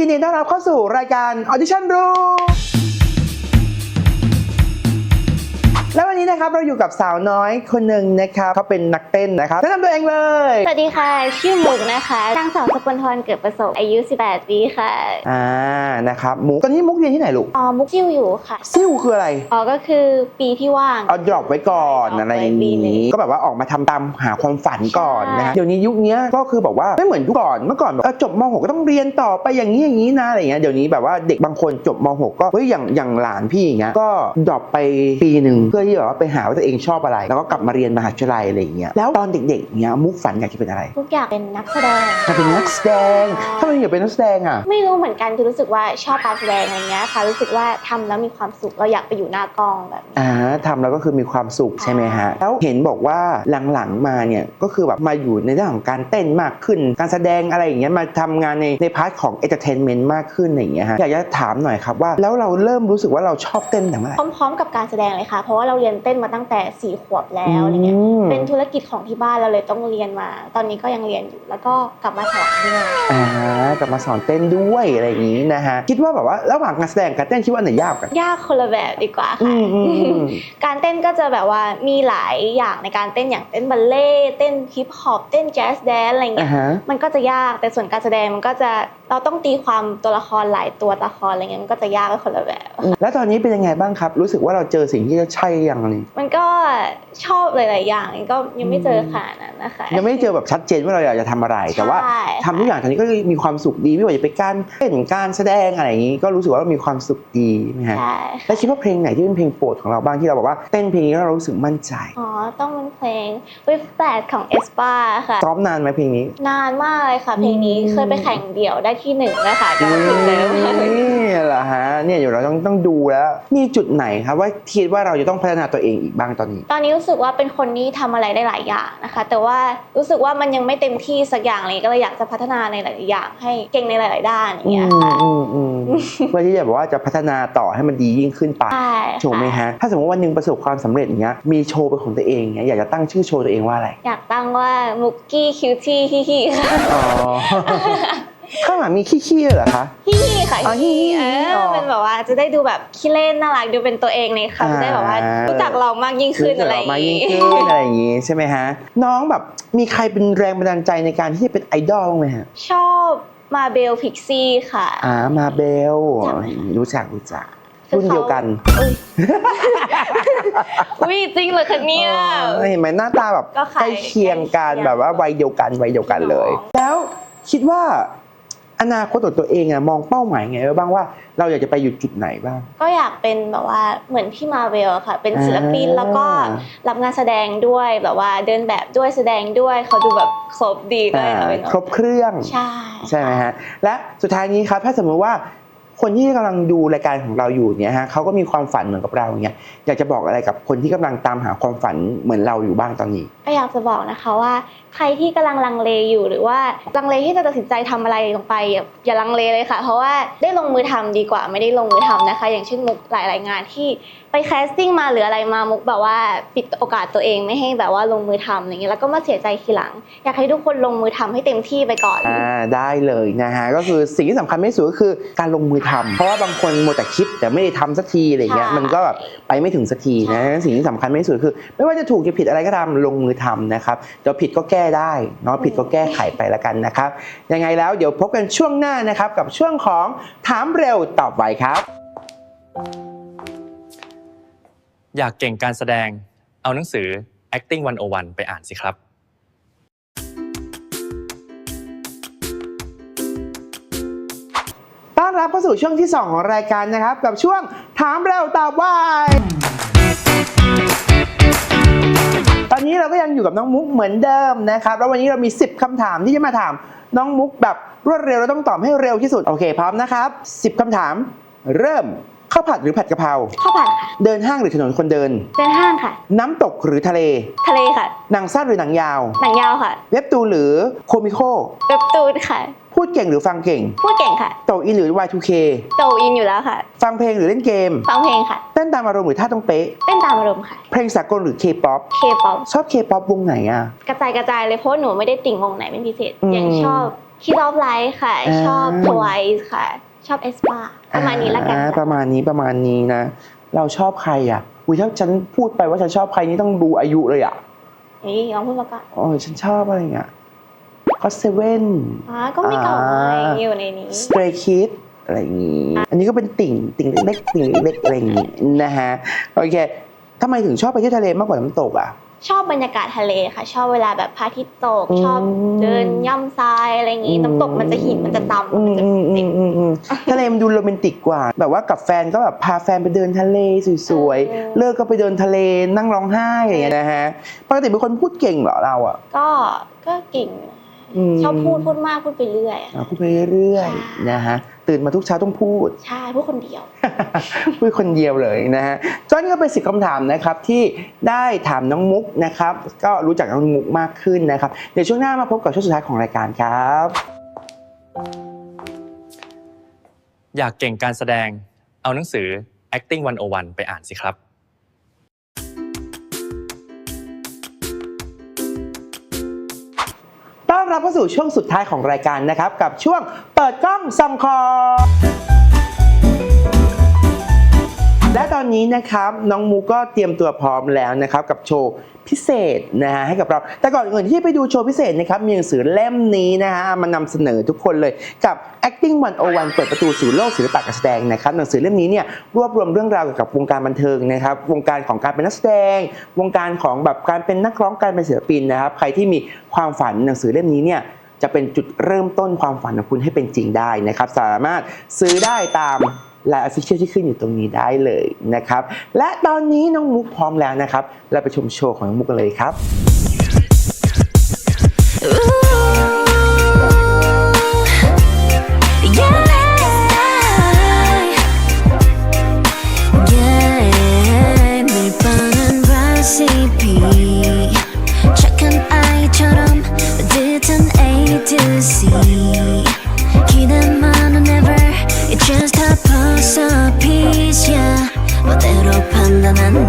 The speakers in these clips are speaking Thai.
ยินดีต้อนรับเข้าสู่รายการ Audition Room แล้ววันนี้นะครับเราอยู่กับสาวน้อยคนหนึ่งนะครับเขาเป็นนักเต้นนะครับแนะนำตัวเองเลย สวัสดีค่ะ ชื่อมุกนะคะนางสาวสกลทรเกิดประสบอายุ 18 ปีค่ะ อ่านะครับมุกตอนนี้มุกเรียนที่ไหนลูกอ๋อมุกซิ่วอยู่ค่ะซิ่วคืออะไรอ๋อก็คือปีที่ว่างเอาดรอปไว้ก่อนใช่อะไรอย่างดรอปไว้ปีหนึ่นี้งก็แบบว่าออกมาทำตามหาความฝันก่อนใช่นะฮะเดี๋ยวนี้ยุคเนี้ยก็คือแบบว่าไม่เหมือนยุคก่อนเมื่อก่อนแบบเออจบม .6 ก็ต้องเรียนต่อไปอย่างนี้อย่างนี้นะอะไรเงี้ยเดี๋ยวนี้แบบว่าเด็กบางคนจบม .6 ก็เฮ้ยอย่างอย่างหลานพี่อย่างเงี้ยก็ดรอปไปปีหนึ่งเพื่อที่แบบว่าไปหาว่าตัวเองชอบอะไร แล้วก็กลับมาเรียนมหาวิทยาลัยอะไรอย่างเงี้ยแล้วตอนเด็กๆเนี้ยมุกฝันอยากจะเป็นอะไรมุกอยากเป็นนักแสดงอยากเป็นนักแสดงถ้ามันอยากเป็นนักแสดงอะไม่รู้เหมือนกันคือรู้สึกว่าชอบการแสดงอะไรเงี้ยค่ะรู้สึกว่าทำแล้วมีความสุขเราอยากไปอยู่หน้ากล้องแบบนี้อ่าทำแล้วก็คือมีความสุขใช่ไหมฮะแล้วเห็นบอกว่าหลังๆมาเนี่ยก็คือแบบมาอยู่ในเรื่องของการเต้นมากขึ้น การแสดงอะไรอย่างเงี้ยมาทำงานในในพาร์ทของเอนเตอร์เทนเมนต์มากขึ้นอะไรอย่างเงี้ยฮะอยากจะถามหน่อยครับว่าแล้วเราเริ่มรู้สึกว่าเราชอบเต้นแต่เมื่อไหร่พร้อมๆ กับการแสดงเลยค่ะเพราะว่าเราเรียนเต้นมาตั้งแต่สี่ขวบแล้วอะไรเงี้ยอืมเป็นธุรกิจของที่บ้านเราเลยต้องเรียนมา ตอนนี้ก็ยังเรียนอยู่แล้วก็กลับมาสอนด้วยอ่ากลับมาสอนเต้นด้วยอะไรอย่างงี้นะฮะคิดว่าแบบว่าระหว่างการแสดงกับเต้นคิดว่าอันไหนยากกว่ากันยากคนละแบบดีกว่าอืค่ะมอืมอืมการเต้นก็จะแบบว่ามีหลายอย่างในการเต้นอย่างเต้นบัลเล่ต์เต้นฮิปฮอปเต้นแจ๊สแดนอะไรอ่าเงี้ยฮะมันก็จะยากแต่ส่วนการแสดงมันก็จะเราต้องตีความตัวละครหลายตัวละครอะไรเงี้ยมันก็จะยากกันคนละแบบแล้วตอนนี้เป็นยังไงบ้างครับ รู้สึกว่าเราเจอสิ่งที่ใช่ยังเลยมันก็ชอบหลาย ๆ อย่างก็ยังไม่เจอขนาดนั้นนะคะยังไม่ได้เจอแบบชัดเจนว่าเราอยากจะทำอะไร แต่ว่าใช่ทำทุกอย่างตอนนี้ก็มีความสุขดีไม่ว่าจะเป็นการเต้นการแสดงอะไรอย่างนี้ ก็รู้สึกว่าเรามีความสุขดีนะฮะใช่แล้วคิดว่าเพลงไหนที่เป็นเพลงโปรดของเราบ้างที่เราบอกว่าเต้นเพลงนี้แล้วเรารู้สึกมั่นใจอ๋อต้องเป็นเพลง with bad ของ e s p a ค่ะซ้อมนานไหมเพลงนี้ นานมากเลยค่ะ เพลงนี้อืมเคยไปแข่งเดี่ยวได้ที่หนึ่งนะคะก็ถึงแล้วนี่เหรอฮะเนี่ยอยู่เราต้องต้องดูแล้วมีจุดไหนครับว่าคิดว่าเราจะต้องพัฒนาตัวเองอีกบ้างตอนนี้ ตอนนี้รู้สึกว่าเป็นคนที่ทำอะไรได้หลายอย่างนะคะ แต่ว่ารู้สึกว่ามันยังไม่เต็มที่สักอย่างเลยก็เลยอยากจะพัฒนาในหลายๆอย่าง ให้เก่งในหลาย ๆ ด้านอย่างอืเงี้ยมค่ะอืมอืมเพื่อที่จะแบบว่าจะพัฒนาต่อให้มันดียิ่งขึ้นไปใช่ถูกไหมค่ะฮะถ้าสมมติวันหนึ่งประสบความสำเร็จอย่างเงี้ยมีโชว์เป็นของตัวเองเงี้ยอยากจะตั้งชื่อโชว์ตัวเองว่าอะไรอยากตั้งว่ามุกกี้คิวตี้ฮิฮิค่ะอ๋อ ข้างหลังมีขี้ๆด้วยเหรอคะฮิฮิค่ะอ๋อฮิฮิเออ๋ออ เป็นแบบว่าจะได้ดูแบบขี้เล่นน่ารักดูเป็นตัวเองในค่ะอ่าจะได้แบบว่ารู้จักเรามากยิ่งขึ้นอะไรอย่างมางี้ยิ่งขึ้นอะไรอย่างงี้ใช่ไหมฮะ น้องแบบมีใครเป็นแรงบันดาลใจในการที่จะเป็นไอดอลบ้างไหมฮะ ชอบมาเบลพิกซี่ค่ะ อ่ามาเบล รู้จักไหมรู้จักรู้จักคือรุ่นเดียวกันอุ๊ยอุ้ยจริงเหรอคะเนี่ย เออเห็นไหมหน้าตาแบบก็คใกล้ายล้เคียงกันใกล้เคียงแบบว่าวัยเดียวกันวัยเดียวกันเลยน้องแล้วคิดว่า อนาคตของตัวเองอะมองเป้าหมายไงไว้บ้างว่าเราอยากจะไปอยู่จุดไหนบ้าง ก็อยากเป็นแบบว่าเหมือนพี่มาเวลอะค่ะ เป็นศิลปินอ่าแล้วก็รับงานแสดงด้วยแบบว่าเดินแบบด้วยแสดงด้วยเขาดูแบบครบดีเลอ่ายค่ะเป็นครบเครื่องใช่ใช่ไหมฮะและสุดท้ายนี้ครับถ้าสมมติว่า คนที่กำลังดูรายการของเราอยู่เนี่ยฮะเขาก็มีความฝันเหมือนกับเราเนี่ยอยากจะบอกอะไรกับคนที่กำลังตามหาความฝันเหมือนเราอยู่บ้างตอนนี้ ก็อยากจะบอกนะคะว่า ใครที่กำลังลังเลอยู่หรือว่าลังเลที่จะตัดสินใจทำอะไรลงไปอย่าอย่าลังเลเลยค่ะ เพราะว่าได้ลงมือทำดีกว่าไม่ได้ลงมือทำนะคะ อย่างเช่นมุกหลายๆงานที่ไปแคสติ้งมาหรืออะไรมามุกแบบว่าปิดโอกาสตัวเองไม่ให้แบบว่าลงมือทำอย่างเงี้ยแล้วก็มาเสียใจทีหลัง อยากให้ทุกคนลงมือทำให้เต็มที่ไปก่อนอ่าได้เลยนะฮะก็คือสิ่งที่สำคัญไม่สุดก็คือการลงมือทำเพราะว่าบางคนมัวแต่คิดแต่ไม่ได้ทำสักทีอะไรเงี้ยใช่มันก็แบบไปไม่ถึงสักทีนะใช่สิ่งที่สำคัญไม่สุดคือ ไม่ว่าจะถูกจะผิดอะไรก็ตามลงมือทำนะครับเดี๋ยวผิดก็แก้ได้เนาะผิดก็แก้ไขไปละกันนะครับยังไงแล้วเดี๋ยวพบกันช่วงหน้านะครับกับช่วงของถามเร็วตอบไวครับ อยากเก่งการแสดง เอาหนังสือ acting 101 ไปอ่านสิครับาสู่ช่วงที่ 2 ของรายการนะครับ กับช่วงถามเร็วตอบไวตอนนี้เราก็ยังอยู่กับน้องมุกเหมือนเดิมนะครับ แล้ววันนี้เรามี 10คำถามที่จะมาถามน้องมุกแบบรวดเร็วเราต้องตอบให้เร็วที่สุด โอเค พร้อมนะครับ 10คำถาม เริ่ม ข้าวผัดหรือผัดกะเพราข้าวผัดค่ะเดินห้างหรือถนนคนเดิน เดินห้างค่ะ น้ำตกหรือทะเล ทะเลค่ะ หนังสั้นหรือหนังยาว หนังยาวค่ะ เว็บตูนหรือโคมิโคเว็บตูนค่ะ พูดเก่งหรือฟังเก่งพูดเก่งค่ะโตอินหรือ Y2K โตอินอยู่แล้วค่ะ ฟังเพลงหรือเล่นเกม ฟังเพลงค่ะ เต้นตามอารมณ์หรือท่าต้องเป๊ะ เต้นตามอารมณ์ค่ะ เพลงสากลหรือ K-POP เคป๊อปชอบ K-POP วงไหนอะ กระจายกระจายเลยเพราะว่าหนูไม่ได้ติ่งวงไหนเป็นพิเศษอืมอย่างชอบคิดออฟไลท์ค่ะอ่าชอบทวายค่ะ ชอบเอสปาประมาณนี้ละกันอ่าค่ะประมาณนี้ประมาณนี้นะ เราชอบใครอะอุ้ยถ้าฉันพูดไปว่าฉันชอบใครนี่ต้องดูอายุเลยอะนี่ลองพูดมาก่อนโอ้ยฉันชอบอะไรเงี้ยก็เซเว่นอ่าก็ไม่เก่าอ่าไงอยู่ในนี้สเตรคิดอะไรอย่างงี้ อันนี้ก็เป็นติ่งติ่งเล็กๆติ่งเล็กๆอะไรอย่างงี้นะฮะโอเคทำไมถึงชอบไปเที่ยวทะเลมากกว่าน้ำตกอะ ชอบบรรยากาศทะเลค่ะ ชอบเวลาแบบพระอาทิตย์ตกอืมชอบเดินย่ำทรายอะไรอย่างงี้อืมน้ำตกมันจะหินมันจะต่ำอืมันมจะอืมอืติดมอืมอืมทะเลมันดูโรแมนติกกว่า แบบว่ากับแฟนก็แบบพาแฟนไปเดินทะเลสวยเออๆเลิกก็ไปเดินทะเลนั่งร้องไห้อย่างเงี้ยนะฮะปกติเป็นคนพูดเก่งเหรอเราอะก็ก็เก่งม ชอบพูดพูดมากพูดไปเรื่อยอะอะพูดไปเรื่อยใช่ๆนะฮะตื่นมาทุกเช้าต้องพูด ใช่พูดคนเดียว พูดคนเดียวเลยนะฮะจอนก็เป็นสิบคำถามนะครับที่ได้ถามน้องมุกนะครับ ก็รู้จักน้องมุกมากขึ้นนะครับ เดี๋ยวช่วงหน้ามาพบกับช่วงสุดท้ายของรายการครับ อยากเก่งการแสดงเอาหนังสือ acting 101 ไปอ่านสิครับ รับเข้าสู่ช่วงสุดท้ายของรายการนะครับ กับช่วงเปิดกล้องส่องคอ นี้นะครับน้องมูก็เตรียมตัวพร้อมแล้วนะครับกับโชว์พิเศษนะฮะให้กับเรา แต่ก่อนอื่นที่ไปดูโชว์พิเศษนะครับมีหนังสือเล่มนี้นะฮะมานำเสนอทุกคนเลยกับ acting 101 เปิดประตูสู่โลกศิลปะการแสดงนะครับหนังสือเล่มนี้เนี่ยรวบรวมเรื่องราวเกี่ยวกับวงการบันเทิงนะครับวงการของการเป็นนักแสดง วงการของแบบการเป็นนักร้องการเป็นศิลปินนะครับใครที่มีความฝันหนังสือเล่มนี้เนี่ยจะเป็นจุดเริ่มต้นความฝันของคุณให้เป็นจริงได้นะครับสามารถซื้อได้ตาม ไลน์ออฟฟิเชียลที่ขึ้นอยู่ตรงนี้ได้เลยนะครับ และตอนนี้น้องมุกพร้อมแล้วนะครับ เราไปชมโชว์ของน้องมุกกันเลยครับ 판단한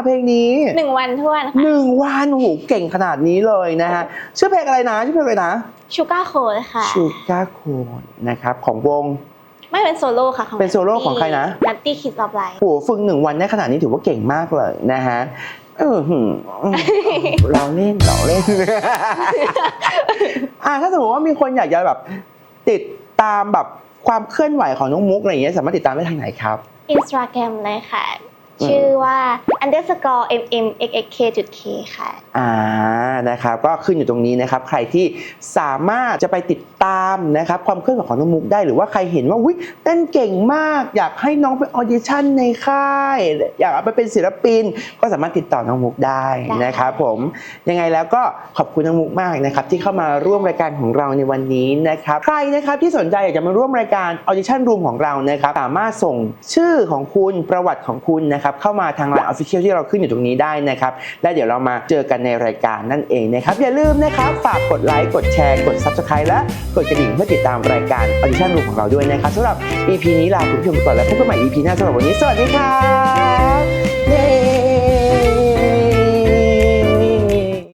กนานไหมอะเพลงนี้หนึ่งวันท้วนหค่ะนึ่งวันโอ้โหเก่งขนาดนี้เลยนะฮะชื่อเพลงอะไรนะชื่อเพลงอะไรนะชูการ์โคดค่ะชูการ์โคนนะครับของวงไม่เป็นโซโล่ค่ะของเป็นโซโล่ของใครนะนัตตี้คิดออฟไลน์โอ้โหฝึกหนึ่งวันได้ขนาดนี้ถือว่าเก่งมากเลยนะฮะเออหืมเราเล่นเราเล่นอ่าถ้าสมมติว่ามีคนอยากจะแบบ ติดตามแบบความเคลื่อนไหวของน้องมุกอะไรอย่างเงี้ยสามารถติดตามได้ทางไหนครับอินสตาแกรมเลยค่ะอืม ชื่อว่า underscore mm xxk จุด k ค่ะ อ่า นะครับ ก็ขึ้นอยู่ตรงนี้นะครับ ใครที่สามารถจะไปติดตามนะครับ ความเคลื่อนไหวของน้องมุกได้หรือว่าใครเห็นว่าวิเต้นเก่งมาก อยากให้น้องไปออดิชั่นในค่าย อยากเอาไปเป็นศิลปิน ก็สามารถติดต่อน้องมุกได้ได้นะครับผม ยังไงแล้วก็ขอบคุณน้องมุกมากนะครับ ที่เข้ามาร่วมรายการของเราในวันนี้นะครับ ใครนะครับที่สนใจอยากจะมาร่วมรายการ Audition Room ของเรานะครับ สามารถส่งชื่อของคุณประวัติของคุณนะครับนะครับเข้ามาทางไลน์ออฟฟิเชียลที่เราขึ้นอยู่ตรงนี้ได้นะครับและเดี๋ยวเรามาเจอกันในรายการนั่นเองนะครับอย่าลืมนะครับฝากกดไลค์กดแชร์กด Subscribe และกดกระดิ่งเพื่อติดตามรายการ Audition Room ของเราด้วยนะครับสำหรับ EP นี้ลาคุณผู้ชมไปก่อนแล้วพบกันใหม่ EP หน้าสำหรับวันนี้สวัสดีครับ